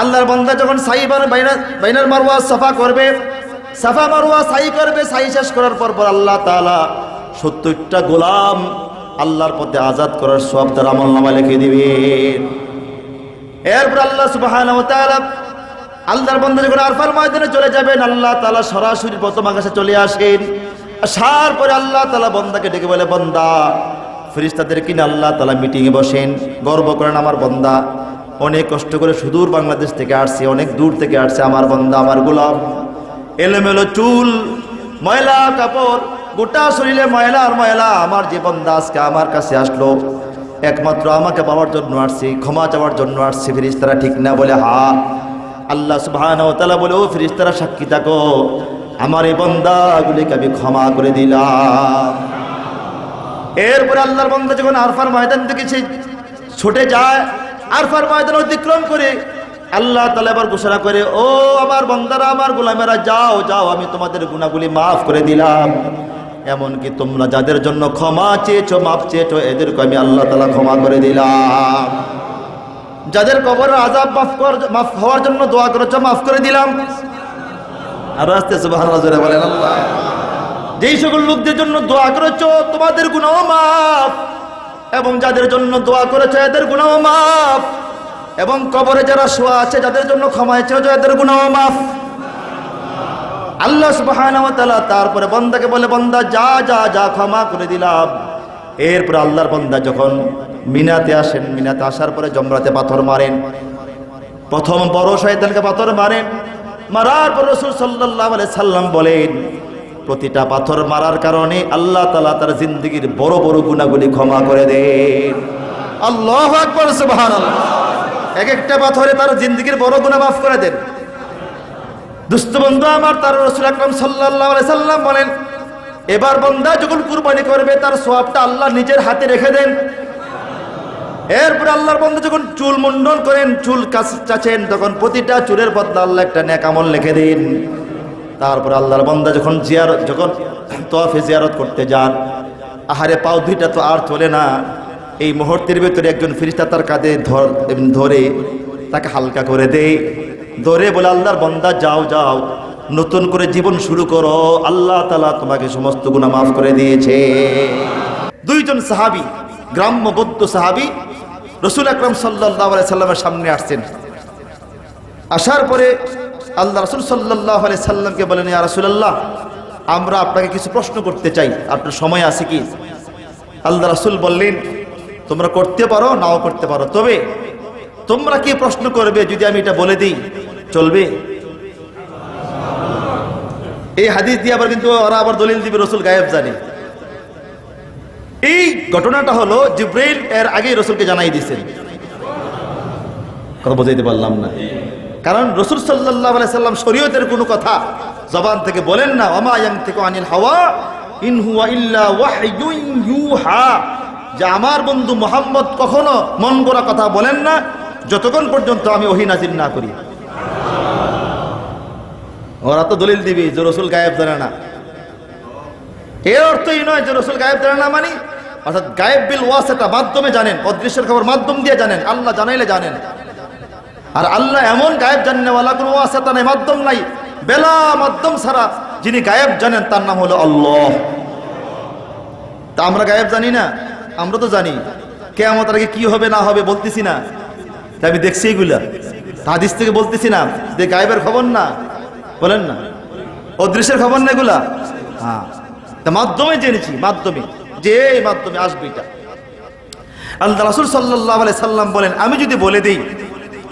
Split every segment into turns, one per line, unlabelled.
আল্লাহর বন্দা যখন সাইবার বাইনার মারওয়া সাফা করবে, সাফা মারুয়া সাই করবে, সাই শেষ করার পর পর আল্লাহ তাআলা সত্তরটা গোলাম আল্লাহর পথে আজাদ করার সব তার আমল নামা লিখে দিবেন। এরপর আল্লাহ তাআলা আল্লাহর বন্দা যখন আরফার ময়দানে চলে যাবেন, আল্লাহ তালা সরাসরি প্রথম আকাশে চলে আসেন। আসার পরে আল্লাহ তালা বন্দাকে ডেকে বলে, বন্দা, ফেরেশতাদের কিনে আল্লাহ তালা মিটিংয়ে বসেন, গর্ব করেন আমার বন্দা। অনেক কষ্ট করে সুদূর বাংলাদেশ থেকে আসছে, অনেক দূর থেকে আসছে আমার বন্ধা, আমার গোলাম। এলোমেলো চুল, ময়লা কাপড়, গোটা শরীরে ময়লা আর ময়লা। আমার যে বন্দা আজকে আমার কাছে আসলো, একমাত্র আমাকে পাওয়ার জন্য আসছি, ক্ষমা চাওয়ার জন্য আসছি ফিরিস্তারা ঠিক না বলে, হা। আল্লাহ সুবহান ও তালা বলে, ও ফিরিস্তারা সাক্ষী থাকো। আমার এই বন্দাগুলিকে আমি ক্ষমা করে দিলাম। এরপরে আল্লাহর বন্দা যখন আরফার ময়দান থেকে সে ছুটে যায় আরফার ময়দান অতিক্রম করে আল্লাহ তালা এবার ঘোষণা করে, ও আমার বন্দারা, আমার গোলামেরা, যাও যাও, আমি তোমাদের গুণাগুলি মাফ করে দিলাম। এমনকি তোমরা যাদের জন্য ক্ষমা চেয়েছো মাফ চেয়েছো, এদেরকে আমি আল্লাহ তালা ক্ষমা করে দিলাম। যাদের কবরের আজাব মাফ কর, মাফ হওয়ার জন্য দোয়া করেছ, মাফ করে দিলাম। আর আস্তে সুবহানাল্লাহ বলেন আল্লাহ। যেই সকল লোকদের জন্য দোয়া করেছ, তোমাদের গুণাও মাফ। এবং যাদের জন্য দোয়া করেছে এদের গুণাও মাফ। এবং কবরে যারা শোয়া আছে, যাদের জন্য ক্ষমা চেয়েছো এদের গুণাও মাফ। আল্লাহ সুবহানাহু তারপরে বন্দাকে বলে, বন্দা, যা যা যা, ক্ষমা করে দিলাম। এরপরে আল্লাহর বন্দা যখন মিনাতে আসেন, মিনাতে আসার পরে জমরাতে পাথর মারেন। প্রথম বড় শয়তানকে পাথর মারেন। মারার পর রসুল সাল্লাহ সাল্লাম বলেন প্রতিটা পাথর মারার কারণে আল্লাহ তালা তার জিন্দগির বড় বড় গুণাগুলি ক্ষমা করে দেন। আল্লাহ আকবর এক একটা পাথরে তার জিন্দগির বড় গুণা মাফ করে দেন। দুস্থ বন্ধু আমার, তার রসুল আকরম সাল্লাহ সাল্লাম বলেন, এবার বন্দা যখন কুরবানি করবে, তার সোয়াবটা আল্লাহ নিজের হাতে রেখে দেন। এরপর আল্লাহর বন্ধু যখন চুল মুন্ডন করেন, চুল চাচেন তখন প্রতিটা চুলের বদলা আল্লাহ একটা ন্যাকামল লিখে দিন। তারপর আল্লাহর বন্দা যখন জিয়ারত, যখন তোয়াফে জিয়ারত করতে যান, আহারে পাও দুইটা তো আর চলে না। এই মুহূর্তের ভেতরে একজন ফিরিস্তা তার কাঁধে ধর- তাকে হালকা করে দেয় ধরে বলে, আল্লাহর বন্দা, যাও যাও, নতুন করে জীবন শুরু করো। আল্লাহ তালা তোমাকে সমস্ত গুণা মাফ করে দিয়েছে। দুইজন সাহাবি, গ্রাম্য বৌদ্ধ সাহাবি, রসুল আকরম সাল্লাহ সাল্লামের সামনে আসছেন। আসার পরে আল্লাহ রসুল সাল্লাহ আলি সাল্লামকে বলেন, ইয়া রসুলাল্লাহ, আমরা আপনাকে কিছু প্রশ্ন করতে চাই। আপনার সময় আছে কি? আল্লাহ রসুল বললেন, তোমরা করতে পারো, নাও করতে পারো। তবে তোমরা কি প্রশ্ন করবে যদি আমি এটা বলে দিই? চলবে? এই হাদিস দিয়ে আবার কিন্তু ওরা আবার দলিল দিবে, রসুল গায়েব জানে। এই ঘটনাটা হলো জিব্রাইল এর আগেই রসুলকে জানাই দিয়েছেন। কথা বোঝাইতে পারলাম না। কারণ রসুল সাল্লাহ সাল্লাম শরীয়তের কোনো কথা জবান থেকে বলেন না অমায়াং থেকে আনিল হাওয়া, ইন হুয়া ইল্লা ইউহা। যে আমার বন্ধু মোহাম্মদ কখনো মন করা কথা বলেন না, যতক্ষণ পর্যন্ত আমি ওহি নাজির না করি। ওরা তো দলিল দিবি যে রসুল গায়েব জানে না। এর অর্থই নয় যে রসুল গায়েব জানে না মানে অর্থাৎ গায়েব বিল ওয়াসেটা মাধ্যমে জানেন, অদৃশ্যের খবর মাধ্যম দিয়ে জানেন, আল্লাহ জানাইলে জানেন। আর আল্লাহ এমন গায়েব জানেওয়ালা কোনো ওয়াসেতা নেই মাধ্যম নাই, বেলা মাধ্যম ছাড়া যিনি গায়েব জানেন তার নাম হলো আল্লাহ। তা আমরা গায়েব জানি না, আমরা তো জানি কে আমাদের আগে কি হবে না হবে বলতেছি না। তা আমি দেখছি এগুলা। হাদিস থেকে বলতেছি না, যে গায়েবের খবর না, বলেন না। অদৃশ্যের খবর না এগুলা? হ্যাঁ। তা মাধ্যমে জেনেছি, মাধ্যমে, যে মাধ্যমে আসবে এটা। আল্লাহ রাসুল সাল্লাহ সাল্লাম বলেন, আমি যদি বলে দিই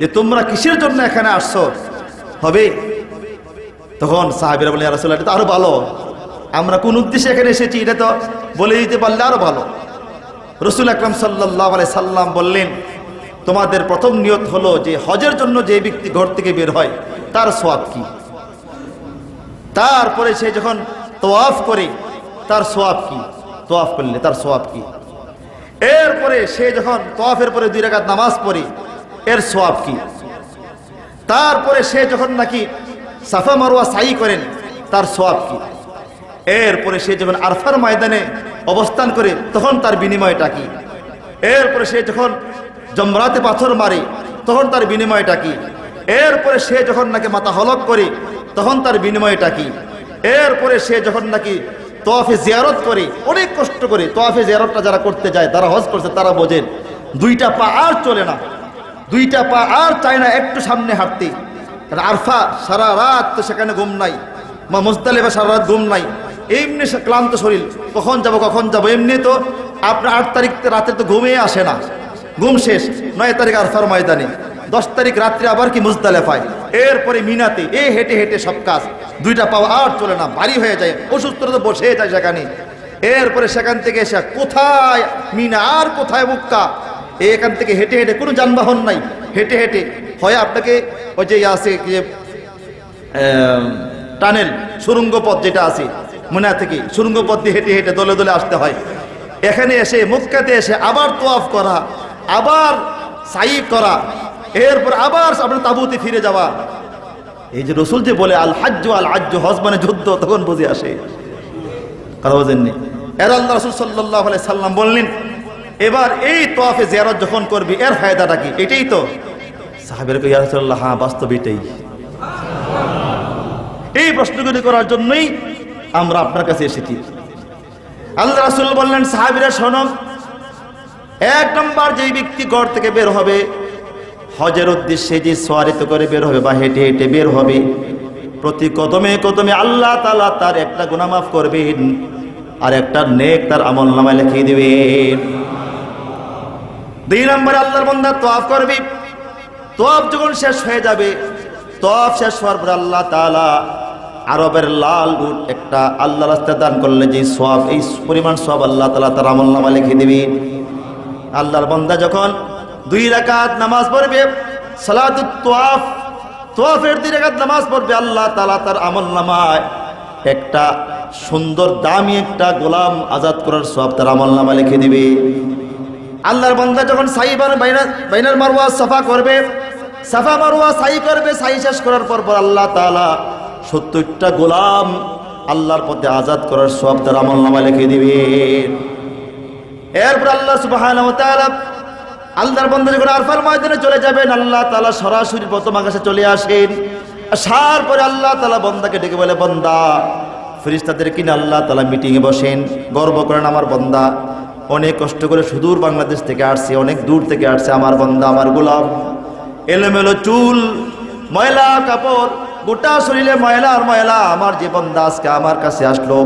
যে তোমরা কিসের জন্য এখানে আসছো? হবে? তখন সাহাবিরা বলে রাসুল এটা তো আরও ভালো। আমরা কোন উদ্দেশ্যে এখানে এসেছি, এটা তো বলে দিতে পারলে আরও ভালো। রসুল আকরম সাল্লাহ আলাই সাল্লাম বললেন, তোমাদের প্রথম নিয়ত হলো যে হজের জন্য যে ব্যক্তি ঘর থেকে বের হয়, তার সোয়াব কি? তারপরে সে যখন তোয়াফ করে, তার সোয়াব কি? তোয়াফ করলে তার সোয়াব কি? এরপরে সে যখন তোয়াফের পরে দুই রাকাত নামাজ পড়ে এর সোয়াব কি? তারপরে সে যখন নাকি সাফা মারোয়া সাই করেন, তার সোয়াব কি? এরপরে সে যখন আরফার ময়দানে অবস্থান করে, তখন তার বিনিময়টা কি? এরপরে সে যখন জমরাতে পাথর মারে, তখন তার বিনিময়টা কি? এরপরে সে যখন নাকি মাথা হলক করে, তখন তার বিনিময়টা কি? এরপরে সে যখন নাকি তোয়াফে জিয়ারত করে, অনেক কষ্ট করে তোয়াফে জিয়ারতটা যারা করতে যায় তারা হজ করছে, তারা বোঝেন, দুইটা পা আর চলে না। দুইটা পা আর চায় না একটু সামনে হাঁটতে। আর আরফা সারা রাত তো সেখানে ঘুম নাই মা মুজদালিফা সারা রাত ঘুম নাই। এমনি ক্লান্ত শরীর, কখন যাব কখন যাব, এমনি তো আপনার আট তারিখ রাতে তো ঘুমিয়ে আসে না। ঘুম শেষ, নয় তারিখ আরফার ময়দানে। দশ তারিখ রাত্রে আবার কি মুজদালেফায় এরপরে মিনাতে, এ হেঁটে হেঁটে সব কাজ। দুইটা পাওয়া আর চলে না, ভারী হয়ে যায় অসুস্থতা তো বসে যায় সেখানে। এরপরে সেখান থেকে এসে কোথায় মিনা, আর কোথায় মুক্কা এখান থেকে হেঁটে হেঁটে কোনো যানবাহন নাই। হেঁটে হেঁটে। হয় আপনাকে ওই যে আছে যে টানেল সুরঙ্গ পথ যেটা আছে, মনে থেকে সুরঙ্গ পথ দিয়ে হেঁটে হেঁটে দলে দলে আসতে হয়। এখানে এসে মুক্কাতে এসে আবার তোয়াফ করা, আবার সাই করা, এরপর আবার আপনার তাবুতে ফিরে যাওয়া। এই যে রসুল যে বলে, আল হাজ্য আল হাজ্য হজ মানে যুদ্ধ, তখন বুঝে আসে। কথা বোঝেননি? এর আল্লাহ রসুল সাল্লাহ সাল্লাম বললেন এবার এই তোয়াফে জিয়ারত যখন করবি, এর ফায়দাটা কি? এটাই তো। সাহাবের ইয়ারসাল্লাহ হ্যাঁ বাস্তব এটাই। এই প্রশ্নগুলি করার জন্যই আমরা আপনার কাছে এসেছি। আল্লাহ রাসুল বললেন, সাহাবিরা শোনম এক নম্বর যেই ব্যক্তি ঘর থেকে বের হবে, হজের উদ্দেশ্যে যে সোয়ারিত করে বের হবে বা হেঁটে হেঁটে বের হবে, প্রতি কদমে কদমে আল্লাহ তালা তার একটা গুনামাফ করবেন আর একটা নেক তার আমল নামায় লিখিয়ে দেবেন। দুই নম্বরে আল্লাহর বন্দা তোয়াফ করবি। তোয়াফ যখন শেষ হয়ে যাবে তোয়াফ শেষ হওয়ার পর আল্লাহ তালা আরবের লাল উট একটা আল্লাহ রাস্তায় দান করলে যে সব এই পরিমাণ সব আল্লাহ তালা তার আমল নামা লিখে দেবে। আল্লাহর বন্দা যখন দুই রাকাত নামাজ পড়বে, সালাতুত তোয়াফ তোয়াফের দুই রাকাত নামাজ পড়বে, আল্লাহ তালা তার আমল নামায় একটা সুন্দর দামি একটা গোলাম আজাদ করার সব তার আমল নামা লিখে দিবে। আল্লাহর বান্দা যখন সাইবার বাইনার মারওয়া সাফা করবে, সাফা মারওয়া সাই করবে, সাই শেষ করার পর পর আল্লাহ তাআলা সত্তরটা গোলাম আল্লাহর পথে আজাদ করার সব তার আমল নামা লিখে দিবেন এরপর আল্লাহ তাআলা আল্লাহর বান্দা যখন আরফার ময়দানে চলে যাবেন, আল্লাহ তালা সরাসরি প্রথম আকাশে চলে আসেন। আসার পরে আল্লাহ তালা বন্দাকে ডেকে বলে, বন্দা, ফেরেশতাদের কিনে আল্লাহ তালা মিটিংয়ে বসেন, গর্ব করেন আমার বন্দা। অনেক কষ্ট করে সুদূর বাংলাদেশ থেকে আসছে, অনেক দূর থেকে আসছে, আমার বন্ধা, আমার গোলাম। এলোমেলো চুল, ময়লা, কাপড়, গোটা শরীরে ময়লা আর ময়লা। আমার যে বন্দা আজকে আমার কাছে আসলো,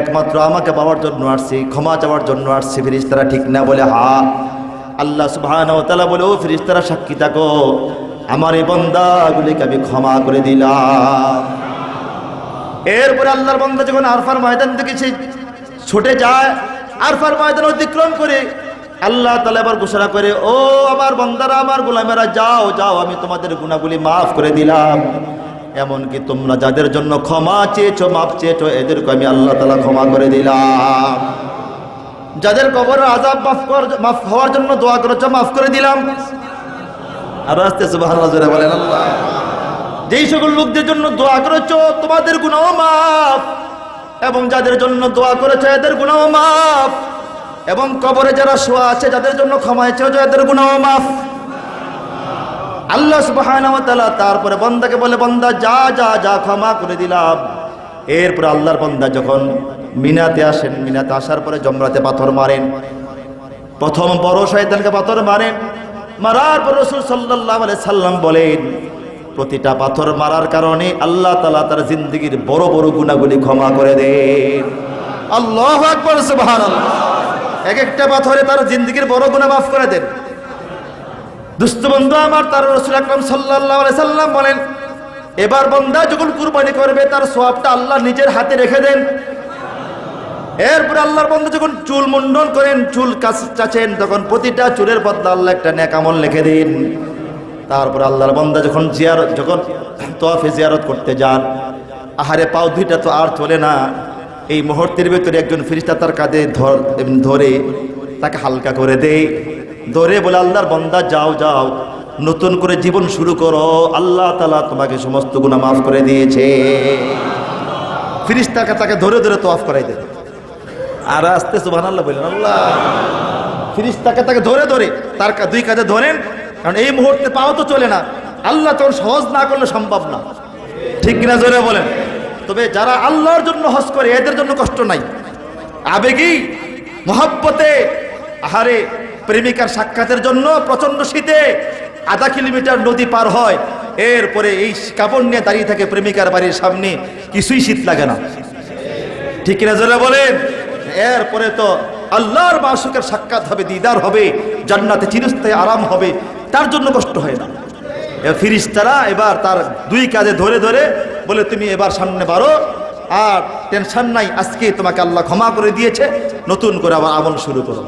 একমাত্র আমাকে পাওয়ার জন্য আসছি, ক্ষমা চাওয়ার জন্য আসছি ফিরিস্তারা ঠিক না বলে, হা। আল্লাহ ও তালা বলে, ও ফিরিস্তারা সাক্ষী থাকো। আমার এই বন্দাগুলিকে আমি ক্ষমা করে দিলাম। এরপরে আল্লাহর বন্দা যখন আরফার ময়দান থেকে সে ছুটে যায় আরফার ময়দান অতিক্রম করে আল্লাহ তালা এবার ঘোষণা করে, ও আমার বন্দারা, আমার গোলামেরা, যাও যাও, আমি তোমাদের গুণাগুলি মাফ করে দিলাম। এমনকি তোমরা যাদের জন্য ক্ষমা চেয়েছো, মাফ চেয়েছো এদেরকে আমি আল্লাহ তালা ক্ষমা করে দিলাম। যাদের কবর আজাব মাফ কর, মাফ হওয়ার জন্য দোয়া করেছ, মাফ করে দিলাম। আর আস্তে জোরে বলেন আল্লাহ। যেই সকল লোকদের জন্য দোয়া করেছ, তোমাদের গুণাও মাফ। এবং যাদের জন্য দোয়া করেছে এদের গুণাও মাফ। এবং কবরে যারা শোয়া আছে, যাদের জন্য ক্ষমা চেয়েছো এদের গুণাও মাফ। আল্লাহ ওয়া তারপরে বন্দাকে বলে, বন্দা, যা যা যা, ক্ষমা করে দিলাম। এরপর আল্লাহর বন্দা যখন মিনাতে আসেন, মিনাতে আসার পরে জমরাতে পাথর মারেন। প্রথম বড় শয়তানকে পাথর মারেন। মারার পর রসুল আলাইহি সাল্লাম বলেন প্রতিটা পাথর মারার কারণে আল্লাহ তালা তার জিন্দগির বড় বড় গুনাহগুলি ক্ষমা করে দেন। আল্লাহু আকবার, সুবহানাল্লাহ। এক একটা পাথরে তার জিন্দগির বড় গুনাহ মাফ করে দেন। দুস্থ বন্ধু আমার, তার রসুল আকরাম আলাইহি সাল্লাম বলেন, এবার বন্দা যখন কুরবানি করবে, তার সোয়াবটা আল্লাহ নিজের হাতে রেখে দেন। এরপর আল্লাহর বন্ধু যখন চুল মুন্ডন করেন, চুল কাছ- চাচেন তখন প্রতিটা চুলের বদলা আল্লাহ একটা নেকামল লিখে দিন। তারপর আল্লাহর বন্দা যখন জিয়ারত, যখন তোয়াফে জিয়ারত করতে যান, আহারে পাও দুইটা তো আর চলে না। এই মুহূর্তের ভেতরে একজন ফিরিস্তা তার কাঁধে ধর- তাকে হালকা করে দেয়। ধরে বলে, আল্লাহর বন্দা, যাও যাও, নতুন করে জীবন শুরু করো। আল্লাহ তালা তোমাকে সমস্ত গুণা মাফ করে দিয়েছে। ফিরিস্তাকে তাকে ধরে ধরে তোয়াফ করাই দেয়। আর আস্তে সুবাহ আল্লাহ বললেন আল্লাহ। ফিরিস্তাকে তাকে ধরে ধরে তার দুই কাজে ধরেন কারণ এই মুহূর্তে পাও তো চলে না। আল্লাহ তোর সহজ না করলে সম্ভব না। ঠিক কিনা জোরে বলেন? তবে যারা আল্লাহর জন্য হজ করে, এদের জন্য কষ্ট নাই। আবেগী, মহাব্বতে, আহারে প্রেমিকার সাক্ষাতের জন্য প্রচণ্ড শীতে আধা কিলোমিটার নদী পার হয়। এরপরে এই কাপড় নিয়ে দাঁড়িয়ে থাকে প্রেমিকার বাড়ির সামনে। কিছুই শীত লাগে না। ঠিক কিনা জোরে বলেন? এরপরে তো আল্লাহর মাসুকের সাক্ষাৎ হবে, দিদার হবে, জান্নাতে চিরস্থায়ী আরাম হবে। তার জন্য কষ্ট হয় না। ফিরিস্তারা এবার তার দুই কাজে ধরে ধরে বলে, তুমি এবার সামনে বারো আর টেনশন নাই আজকে তোমাকে আল্লাহ ক্ষমা করে দিয়েছে, নতুন করে আবার আমল শুরু করো।